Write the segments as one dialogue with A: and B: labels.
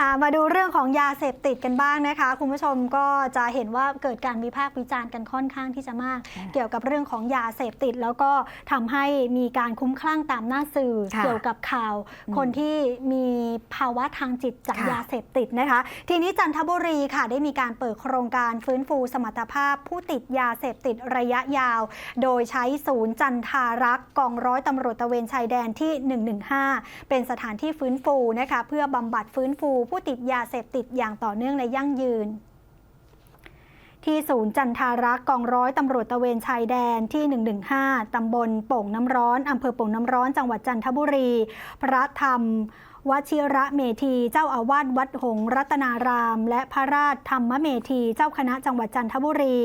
A: อ่ามาดูเรื่องของยาเสพติดกันบ้างนะคะ คุณผู้ชมก็จะเห็นว่าเกิดการวิพากษ์วิจารณ์กันค่อนข้างที่จะมาก
B: ค่ะ
A: เกี่ยวกับเรื่องของยาเสพติด แล้วก็ทำให้มีการคุ้มคลั่งตามหน้าสื่อ
B: ค่ะ
A: เกี่ยวกับข่าว
B: อืม
A: คนที่มีภาวะทางจิตจาก
B: ค่ะ
A: ยาเสพติดนะคะ ทีนี้จันทบุรีค่ะได้มีการเปิดโครงการฟื้นฟูสมรรถภาพ ผู้ติดยาเสพติดระยะยาว โดยใช้ศูนย์จันทารักษ์กองร้อยตำรวจตระเวนชายแดนที่ 115 เป็นสถานที่ฟื้นฟูนะคะเพื่อบำบัดฟื้นฟูผู้ติดยาเสพติดอย่างต่อเนื่องและยั่งยืน ที่ศูนย์จันทารักกองร้อยตำรวจตระเวนชายแดนที่ 115 ตำบลโป่งน้ำร้อนอำเภอโป่งน้ำร้อนจังหวัดจันทบุรี พระธรรมวชิระเมธี เจ้าอาวาสวัดหงรัตนาราม และพระราชธรรมเมธี เจ้าคณะจังหวัดจันทบุรี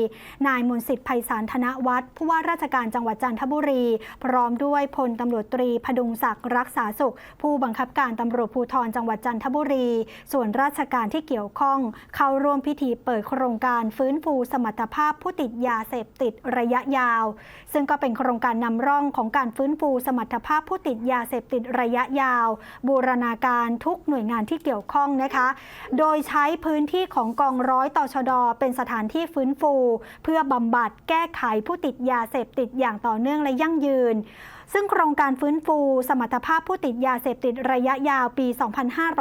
A: นายมนสิทธิ์ไพศาลธนวัฒน์ผู้ว่าราชการจังหวัดจันทบุรี พร้อมด้วยพลตำรวจตรีพดุงศักดิ์รักษาสุข ผู้บังคับการตำรวจภูธรจังหวัดจันทบุรี ส่วนราชการที่เกี่ยวข้อง เข้าร่วมพิธีเปิดโครงการฟื้นฟูสมรรถภาพผู้ติดยาเสพติดระยะยาว ซึ่งก็เป็นโครงการนำร่องของการฟื้นฟูสมรรถภาพผู้ติดยาเสพติดระยะยาว บูรณาการทุกหน่วยงานที่เกี่ยวข้องนะคะ โดยใช้พื้นที่ของกองร้อยต่อชดเป็นสถานที่ฟื้นฟู เพื่อบำบัดแก้ไขผู้ติดยาเสพติดอย่างต่อเนื่องและยั่งยืนซึ่งโครงการฟื้นฟู สมรรถภาพผู้ติดยาเสพติดระยะยาวปี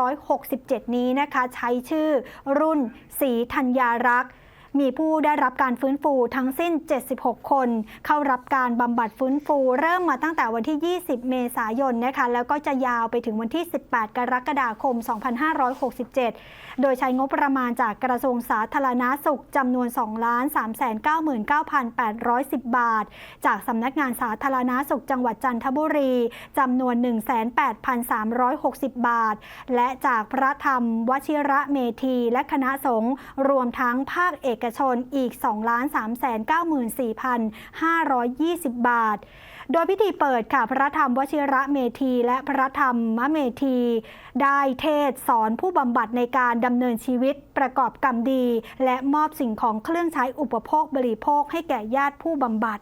A: 2567 นี้นะคะ ใช้ชื่อรุ่นสีธัญญารักษ์ มีผู้ได้รับการฟื้นฟูทั้งสิ้น 76 คน เข้ารับการบำบัดฟื้นฟู เริ่มมาตั้งแต่วันที่ 20 เมษายนนะคะแล้วก็จะยาวไปถึงวันที่ 18 กรกฎาคม 2567 โดยใช้งบประมาณจากกระทรวงสาธารณาสุขจำนวน2 399,810 บาท จากสำนักงานสาธารณาสุขจังหวัดจันทบุรีจำนวน 18,360 บาท และจากพระธรรมวชิระเมธีและคณะสงฆ์รวมทั้งภาคเอกชนอีก 2,394,520 บาท โดยพิธีเปิดค่ะ พระธรรมวชิระเมธีและพระธรรมเมธี ได้เทศสอนผู้บำบัดในการดำเนินชีวิตประกอบกรรมดี และมอบสิ่งของเครื่องใช้อุปโภคบริโภคให้แก่ญาติผู้บำบัด